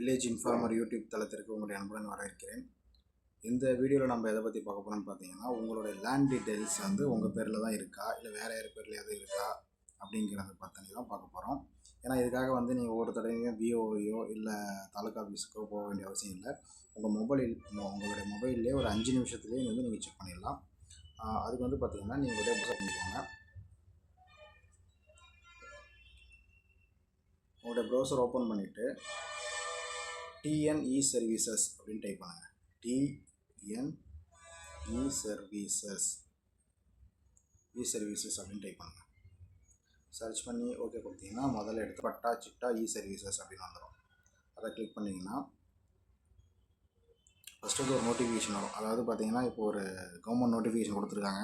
Village informer YouTube தளத்திற்கு உங்களுடைய அன்புடன் வரவேற்கிறேன். இந்த வீடியோவில் நம்ம எதை பற்றி பார்க்க போகிறோம்னு பார்த்தீங்கன்னா உங்களுடைய லேண்ட் டீட்டெயில்ஸ் வந்து உங்கள் பேரில் தான் இருக்கா? இல்லை வேறு யார் பேர்லையாவது இருக்கா? அப்படிங்கிறத பற்றி தான் பார்க்க போகிறோம் ஏன்னா இதுக்காக வந்து நீங்கள் ஒவ்வொரு தடவையும் விஓவையோ இல்லை தாலுக்கா ஆஃபீஸுக்கோ போக வேண்டிய அவசியம் இல்லை. உங்கள் மொபைலில் உங்களுடைய மொபைல்லே ஒரு அஞ்சு நிமிஷத்துலேயே வந்து நீங்கள் செக் பண்ணிடலாம். அதுக்கு வந்து பார்த்தீங்கன்னா நீங்கள் உடைய புக் பண்ணிக்கோங்க உங்களுடைய ப்ரௌசர் ஓப்பன் பண்ணிவிட்டு டிஎன்இ சர்வீசஸ் அப்படின்னு டைப் பண்ணுங்கள் டிஎன்இ சர்வீசஸ் இ சர்வீசஸ் அப்படின்னு டைப் பண்ணுங்கள் சர்ச் பண்ணி ஓகே கொடுத்தீங்கன்னா முதல்ல எடுத்து பட்டா சிட்டா e இ சர்வீசஸ் அப்படின்னு வந்துடும் அதை கிளிக் பண்ணிங்கன்னா ஃபஸ்ட்டு வந்து ஒரு நோட்டிஃபிகேஷன் வரும். அதாவது பார்த்தீங்கன்னா இப்போ ஒரு கவர்மெண்ட் நோட்டிஃபிகேஷன் கொடுத்துருக்காங்க.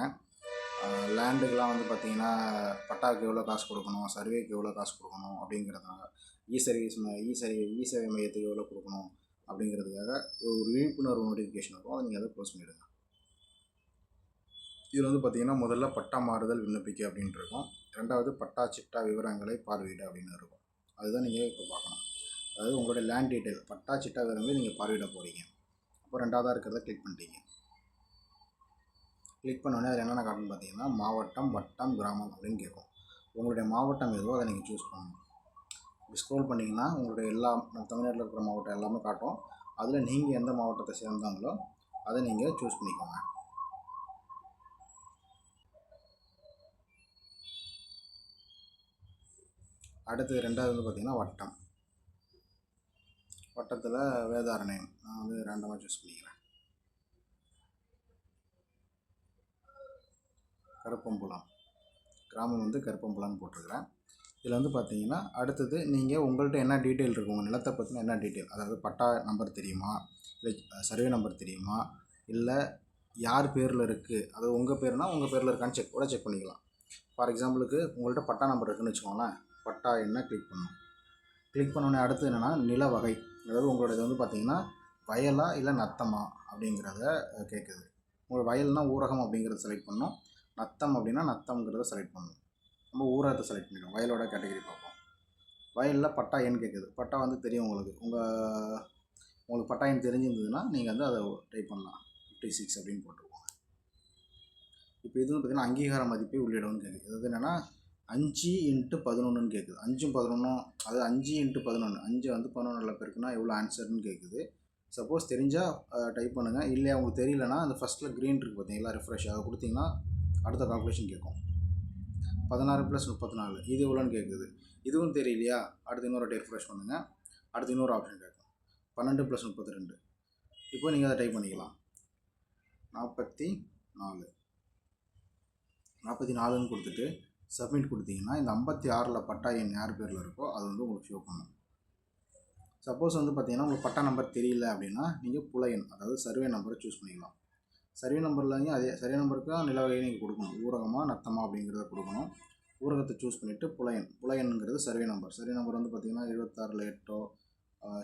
லேண்டுக்கெலாம் வந்து பார்த்தீங்கன்னா பட்டாவுக்கு எவ்வளோ காசு கொடுக்கணும் சர்வேக்கு எவ்வளோ காசு கொடுக்கணும் அப்படிங்கிறதுனால இ சர்வீஸ் இ சர்வீ இ சேவை மையத்துக்கு எவ்வளோ கொடுக்கணும் அப்படிங்கிறதுக்காக ஒரு விழிப்புணர்வு நோட்டிஃபிகேஷன் இருக்கும். அதை நீங்கள் அதை க்ளோஸ் பண்ணிவிடுங்க இதில் வந்து பார்த்தீங்கன்னா முதல்ல பட்டா மாறுதல் விண்ணப்பிக்க அப்படின்ட்டு இருக்கும். ரெண்டாவது பட்டா சிட்டா விவரங்களை பார்வையிட அப்படின்னு இருக்கும். அதுதான் நீங்கள் இப்போ பார்க்கணும். அதாவது உங்களுடைய லேண்ட் டீட்டெயில் பட்டா சிட்டா விவரங்களை நீங்கள் பார்வையிட போகிறீங்க அப்போ ரெண்டாவதாக இருக்கிறத கிளிக் பண்ணிட்டீங்க. கிளிக் பண்ணோடனே அதில் என்னென்ன காட்டுன்னு பார்த்தீங்கன்னா மாவட்டம் வட்டம் கிராமம் அப்படின்னு கேட்கும். உங்களுடைய மாவட்டம் எதுவோ அதை நீங்கள் சூஸ் பண்ணணும். இப்படி ஸ்க்ரோல் பண்ணிங்கன்னா உங்களுடைய எல்லா நம்ம தமிழ்நாட்டில் இருக்கிற மாவட்டம் எல்லாமே காட்டும். அதில் நீங்கள் எந்த மாவட்டத்தை சேர்ந்தாங்களோ அதை நீங்கள் சூஸ் பண்ணிக்கோங்க. அடுத்து ரெண்டாவது வந்து பார்த்திங்கன்னா வட்டம். வட்டத்தில் வேதாரண்யம். நான் வந்து ரெண்டமாக சூஸ் பண்ணிக்கிறேன். கருப்பம்புலம். கிராமம் வந்து கருப்பம்புலம்னு போட்டிருக்கிறேன். இதில் வந்து பார்த்தீங்கன்னா அடுத்தது நீங்கள் உங்கள்கிட்ட என்ன டீட்டெயில் இருக்குது உங்கள் நிலத்தை பற்றின என்ன டீட்டெயில்? அதாவது பட்டா நம்பர் தெரியுமா? இல்லை சர்வே நம்பர் தெரியுமா? இல்லை யார் பேரில் இருக்குது அது உங்கள் பேர்னால் உங்கள் பேரில் இருக்கான்னு செக் கூட செக் பண்ணிக்கலாம். ஃபார் எக்ஸாம்பிளுக்கு உங்கள்கிட்ட பட்டா நம்பர் இருக்குன்னு வச்சுக்கோங்களேன். பட்டா என்ன கிளிக் பண்ணணும் கிளிக் பண்ணோடனே அடுத்து என்னென்னா நில வகை. அதாவது உங்களோடது வந்து பார்த்தீங்கன்னா வயலா இல்லை நத்தமா அப்படிங்கிறத கேட்குது. உங்கள் வயல்னால் ஊரகம் அப்படிங்கிறத செலக்ட் பண்ணோம். நத்தம் அப்படின்னா நத்தம்ங்கிறத செலக்ட் பண்ணணும். நம்ம ஊரகத்தை செலக்ட் பண்ணிடுவோம் வயலோட கேட்டகரி பார்ப்போம். வயலில் பட்டா எண் கேட்குது. பட்டா வந்து தெரியும் உங்களுக்கு. உங்கள் உங்களுக்கு பட்டா எண் தெரிஞ்சிருந்ததுன்னா நீங்கள் வந்து அதை டைப் பண்ணலாம். ஃபிஃப்டி சிக்ஸ் அப்படின்னு போட்டுருவோம் இப்போ இது பார்த்திங்கன்னா பார்த்தீங்கன்னா அங்கீகார மதிப்பை உள்ளிடணும்னு கேட்குது. அது என்னென்னா அஞ்சு இன்ட்டு பதினொன்றுன்னு கேட்குது. அஞ்சும் பதினொன்றும் அதாவது அஞ்சு இன்ட்டு பதினொன்று அஞ்சு வந்து பதினொன்றில் பெருக்குனா எவ்வளோ ஆன்சர்னு கேட்குது. சப்போஸ் தெரிஞ்சால் டைப் பண்ணுங்கள் இல்லை உங்களுக்கு தெரியலனா அந்த ஃபஸ்ட்டில் க்ரீன் இருக்குது பார்த்தீங்களா ரிஃப்ரெஷ் அதை கொடுத்தீங்கன்னா அடுத்த கால்குலேஷன் கேட்கும். பதினாறு ப்ளஸ் முப்பத்தி நாலு இது எவ்வளோன்னு கேட்குது. இதுவும் தெரியலையா? அடுத்து இன்னொரு டேட் ரெஃப்ரெஷ் பண்ணுங்கள் அடுத்து இன்னொரு ஆப்ஷன் கேட்கும். பன்னெண்டு ப்ளஸ் முப்பத்தி ரெண்டு இப்போ நீங்கள் அதை டைப் பண்ணிக்கலாம். நாற்பத்தி நாலு நாற்பத்தி நாலுன்னு கொடுத்துட்டு சப்மிட் கொடுத்தீங்கன்னா இந்த ஐம்பத்தி ஆறில் பட்டா எண் யார் பேரில் இருக்கோ அது வந்து உங்களுக்கு ஷோ பண்ணும். சப்போஸ் வந்து பார்த்தீங்கன்னா உங்களுக்கு பட்டா நம்பர் தெரியல அப்படின்னா நீங்கள் புலையன் அதாவது சர்வே நம்பரை சூஸ் பண்ணிக்கலாம். சர்வே நம்பர்லையும் அதே சர்வே நம்பருக்கு நில வகையை நீங்கள் கொடுக்கணும். ஊரகமாக நத்தமா அப்படிங்கிறத கொடுக்கணும். ஊரகத்தை சூஸ் பண்ணிவிட்டு புலையன். புலையனுங்கிறது சர்வே நம்பர் சர்வே நம்பர் வந்து பார்த்தீங்கன்னா எழுபத்தாறில் எட்டோ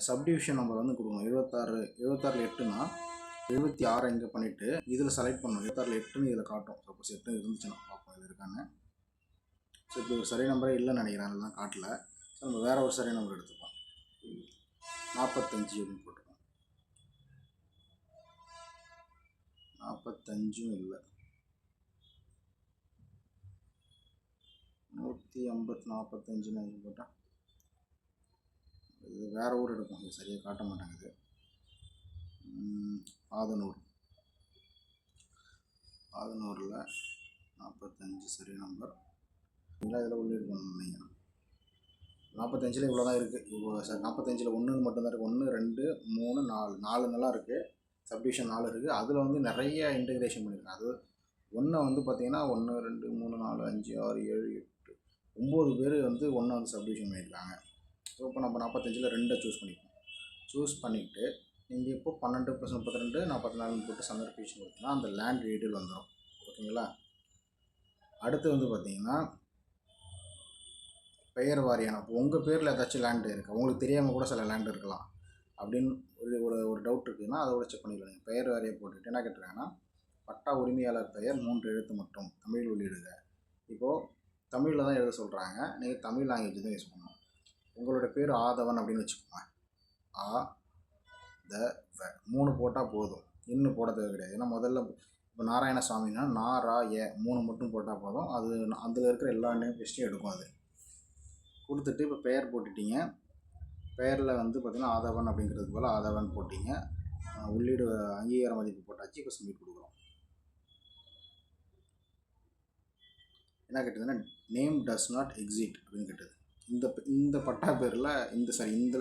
சப்டிவிஷன் நம்பர் வந்து கொடுக்கணும். எழுபத்தாறு எழுபத்தாறில் எட்டுனா எழுபத்தி ஆறு இங்கே பண்ணிவிட்டு இதில் செலக்ட் பண்ணணும். எழுபத்தாறில் எட்டுன்னு இதில் காட்டும். சப்போஸ் எட்டு இருந்துச்சுன்னா பார்ப்போம் இதில் இருக்காங்க ஸோ இப்போ ஒரு சரி நம்பரே இல்லைன்னு நினைக்கிறேன். அதெல்லாம் காட்டல. ஸோ நம்ம வேறு ஒரு சரி நம்பர் எடுத்துப்போம். நாற்பத்தஞ்சு அப்படின்னு ஐம்பத்தஞ்சும் இல்லை. நூற்றி ஐம்பத்தி நாற்பத்தஞ்சுன்னு போட்டால் இது வேறு ஊர் எடுக்கும். இது சரியாக காட்ட மாட்டேங்குது. ஆதனூர் ஆதனூரில் நாற்பத்தஞ்சு சரி நம்பர் இல்லை இதில் உள்ளீடு பண்ணணும் நீங்கள் நாற்பத்தஞ்சில் இவ்வளோ தான் இருக்குது இவ்வளோ சார் நாற்பத்தஞ்சில் ஒன்று மட்டும்தான் இருக்குது ஒன்று ரெண்டு மூணு நாலு. நாலு நல்லா இருக்குது சப்டிவிஷன் நாலு இருக்குது அதில் வந்து நிறைய இன்டகிரேஷன் பண்ணியிருக்காங்க அது ஒன்றை வந்து பார்த்திங்கன்னா ஒன்று ரெண்டு மூணு நாலு அஞ்சு ஆறு ஏழு எட்டு ஒம்பது பேர் வந்து ஒன்றை வந்து சப்டிவிஷன் பண்ணியிருக்காங்க. ஸோ இப்போ நம்ம நாற்பத்தஞ்சில் ரெண்டை சூஸ் பண்ணிப்போம். சூஸ் பண்ணிவிட்டு நீங்கள் இப்போ பன்னெண்டு ப்ளஸ் முப்பத்தி ரெண்டு நாற்பத்தி நாலுன்னு போட்டு சமர்ப்பிச்சு கொடுத்தீங்கன்னா அந்த லேண்ட் டீட்டெயில் வந்துடும் ஓகேங்களா? அடுத்து வந்து பார்த்தீங்கன்னா பெயர் வாரியான இப்போ உங்கள் பேரில் ஏதாச்சும் லேண்டு இருக்குது உங்களுக்கு தெரியாமல் கூட சில லேண்டு இருக்கலாம். அப்படின்னு ஒரு ஒரு ஒரு டவுட் இருக்குதுன்னா அதோட செக் பண்ணிக்கலாம் பெயர் வேறையை போட்டுட்டு என்ன கேட்டிருக்காங்கன்னா பட்டா உரிமையாளர் பெயர் மூன்று எழுத்து மட்டும் தமிழ் உள்ளிடுக. இப்போது தமிழில் தான் எழுத சொல்கிறாங்க நீங்கள் தமிழ் லாங்குவேஜ் தான் யூஸ் பண்ணணும். உங்களோட பேர் ஆதவன் அப்படின்னு வச்சுக்கோங்க. ஆ த வ. மூணு போட்டால் போதும். இன்னும் போட தேவை கிடையாது. ஏன்னா முதல்ல இப்போ நாராயணசாமின்னா நா ரா ஏ மூணு மட்டும் போட்டால் போதும். அது அதில் இருக்கிற எல்லா நேம் எடுக்கும் அது. கொடுத்துட்டு இப்போ பெயர் போட்டுட்டீங்க. பெயரில் வந்து பார்த்திங்கன்னா ஆதவன் அப்படிங்கிறதுக்கு போல் ஆதவன் போட்டிங்க. உள்ளீடு அங்கீகார மதிப்பு போட்டாச்சு இப்போ சப்மிட் கொடுக்குறோம். என்ன கேட்டதுன்னா நேம் டஸ் நாட் எக்ஸிட் அப்படின்னு கேட்டது. இந்த இந்த பட்டா பேரில் இந்த சாரி இந்த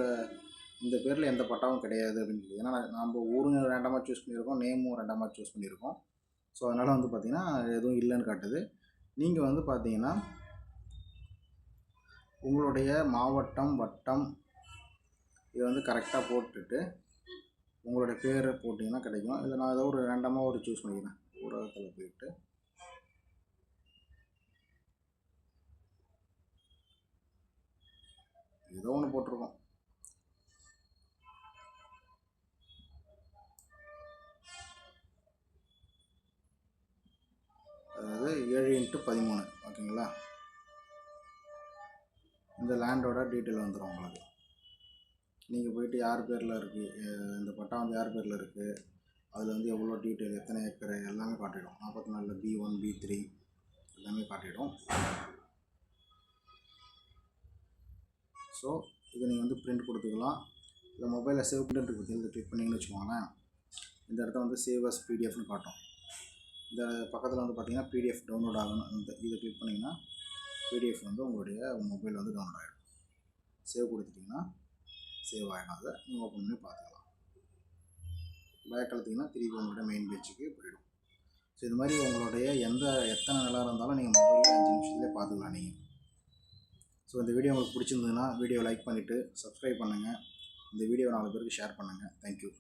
இந்த பேரில் எந்த பட்டாவும் கிடையாது அப்படின்னு கேட்டது. ஏன்னா நம்ம ஊரும் ரேண்டமாக சூஸ் பண்ணியிருக்கோம் நேமும் ரேண்டமாக சூஸ் பண்ணியிருக்கோம். ஸோ அதனால் வந்து பார்த்திங்கன்னா எதுவும் இல்லைன்னு காட்டுது. நீங்கள் வந்து பார்த்தீங்கன்னா உங்களுடைய மாவட்டம் வட்டம் இதை வந்து கரெக்டாக போட்டுட்டு உங்களுடைய பேரை போட்டிங்கன்னா கிடைக்கும். இல்லை நான் ஏதோ ஒரு ரெண்டமாக ஒரு சூஸ் பண்ணிக்கிறேன். ஊடகத்தில் போயிட்டு. ஏதோ ஒன்று போட்டிருக்கோம். அதாவது ஏழு இன்ட்டு பதிமூணு. ஓகேங்களா? இந்த லேண்டோட டீட்டெயில் வந்துடும் உங்களுக்கு. நீங்கள் போயிட்டு யார் பேரில் இருக்குது இந்த பட்டா வந்து யார் பேரில் இருக்குது அதில் வந்து எவ்வளோ டீட்டெயில் எத்தனை ஏக்கர் எல்லாமே காட்டிடும். நாற்பத்தி நாலில் பி ஒன் பி த்ரீ எல்லாமே காட்டிடும். ஸோ இதை நீங்கள் வந்து பிரிண்ட் கொடுத்துக்கலாம். இல்லை மொபைலில் சேவ் பண்ணிட்டு பற்றி இதை கிளிக் பண்ணிங்கன்னு வச்சுக்கோங்களேன். இந்த இடத்த வந்து சேவ் அஸ் பிடிஎஃப்னு காட்டும். இந்த பக்கத்தில் வந்து பார்த்தீங்கன்னா பிடிஎஃப் டவுன்லோட் ஆகணும். இந்த இதை கிளிக் பண்ணிங்கன்னா பிடிஎஃப் வந்து உங்களுடைய மொபைல் வந்து டவுன்லோட் ஆகிடும் சேவ் கொடுத்துட்டிங்கன்னா சேவ் ஆகிடும் அதை நீங்கள் ஓப்பன் பண்ணி பார்த்துக்கலாம். பேக் அழுத்திங்கன்னா திருப்பி உங்களோட மெயின் பேஜுக்கு போயிடும். ஸோ இது மாதிரி உங்களுடைய எந்த எத்தனை நிலம் இருந்தாலும் நீங்கள் மொபைலில் அஞ்சு நிமிஷத்துலேயே பார்த்துக்கலாம் நீங்கள் ஸோ இந்த வீடியோ உங்களுக்கு பிடிச்சிருந்ததுன்னா வீடியோ லைக் பண்ணிவிட்டு சப்ஸ்கிரைப் பண்ணுங்கள் இந்த வீடியோ நாலு பேருக்கு ஷேர் பண்ணுங்கள் தேங்க்யூ